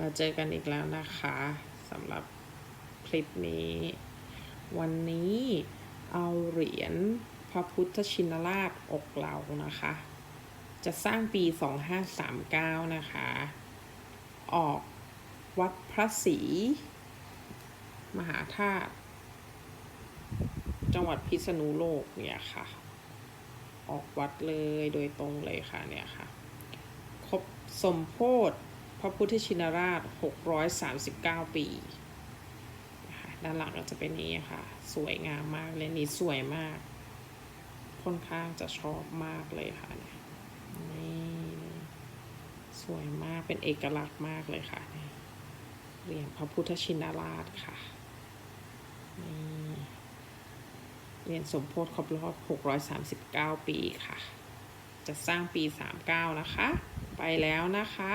มาเจอกันอีกแล้วนะคะสำหรับคลิปนี้ วันนี้เอาเหรียญพระพุทธชินราชอกเหลานะคะ จะสร้างปี 2539 นะคะ ออกวัดพระศรีมหาธาตุจังหวัดพิษณุโลกเนี่ยค่ะ ออกวัดเลยโดยตรงเลยค่ะเนี่ยค่ะ ครบสมโพธิ พระพุทธชินราช 639 ปีนะคะด้านหลังก็จะเป็นนี้ค่ะ สวยงามมากเลยนี่สวยมาก ค่อนข้างจะชอบมากเลยค่ะนี่สวยมากเป็นเอกลักษณ์มากเลยค่ะเนี่ยเหรียญพระพุทธชินราชค่ะนี่เหรียญสมโพธิครบรอบ 639 ปีค่ะ จะสร้างปี 39 นะคะ ไปแล้วนะคะ